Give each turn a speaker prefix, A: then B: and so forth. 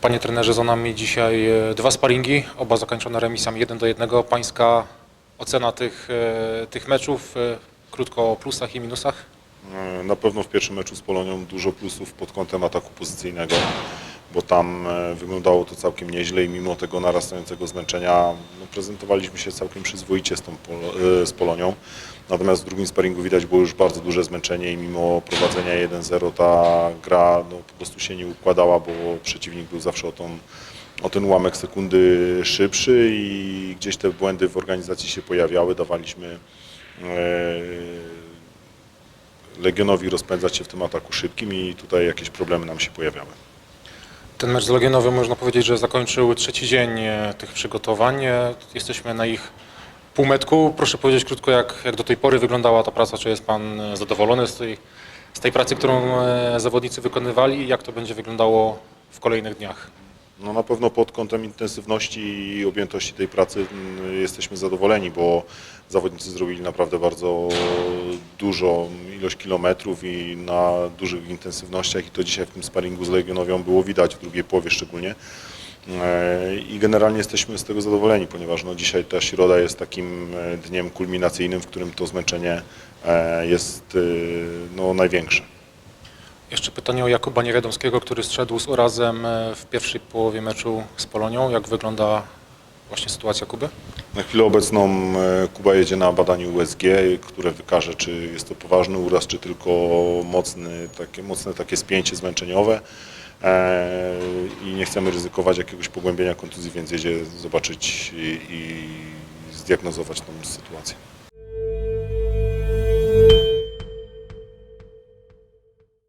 A: Panie trenerze, za nami dzisiaj e, dwa sparingi, oba zakończone remisami 1 do 1. Pańska ocena tych, e, tych meczów, e, krótko o plusach i minusach?
B: E, Na pewno w pierwszym meczu z Polonią dużo plusów pod kątem ataku pozycyjnego, bo tam wyglądało to całkiem nieźle i mimo tego narastającego zmęczenia no, prezentowaliśmy się całkiem przyzwoicie z, tą z Polonią. Natomiast w drugim sparingu widać było już bardzo duże zmęczenie i mimo prowadzenia 1-0 ta gra no, po prostu się nie układała, bo przeciwnik był zawsze o, tą, o ten ułamek sekundy szybszy i gdzieś te błędy w organizacji się pojawiały. Dawaliśmy e, Legionowi rozpędzać się w tym ataku szybkim i tutaj jakieś problemy nam się pojawiały.
A: Ten mecz z Legionowym można powiedzieć, że zakończył trzeci dzień e, tych przygotowań. E, Jesteśmy na ich półmetku. Proszę powiedzieć krótko, jak, jak do tej pory wyglądała ta praca. Czy jest Pan e, zadowolony z tej, z tej pracy, którą e, zawodnicy wykonywali i jak to będzie wyglądało w kolejnych dniach?
B: No na pewno pod kątem intensywności i objętości tej pracy mm, jesteśmy zadowoleni, bo zawodnicy zrobili naprawdę bardzo dużo ilość kilometrów i na dużych intensywnościach i to dzisiaj w tym sparingu z Legionowią było widać w drugiej połowie szczególnie. E, I generalnie jesteśmy z tego zadowoleni, ponieważ no dzisiaj ta środa jest takim e, dniem kulminacyjnym, w którym to zmęczenie e, jest no, największe.
A: Jeszcze pytanie o Jakuba Niewiadomskiego, który strzedł z urazem w pierwszej połowie meczu z Polonią. Jak wygląda właśnie sytuacja Kuby?
B: Na chwilę obecną Kuba jedzie na badanie USG, które wykaże, czy jest to poważny uraz, czy tylko mocny, takie, mocne takie spięcie zmęczeniowe. E, I nie chcemy ryzykować jakiegoś pogłębienia kontuzji, więc jedzie zobaczyć i, i zdiagnozować tą sytuację.